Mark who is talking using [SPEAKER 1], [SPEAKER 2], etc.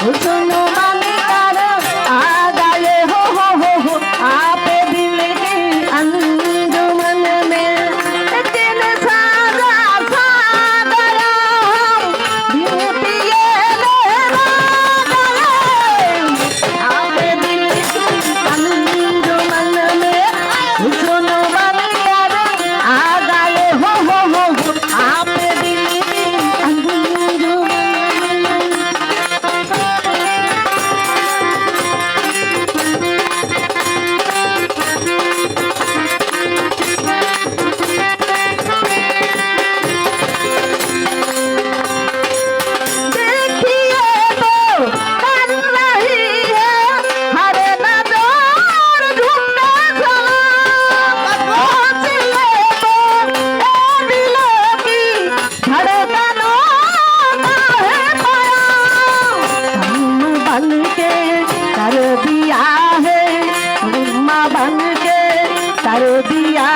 [SPEAKER 1] শোনো कर दिया है निम्मा बन के कर दिया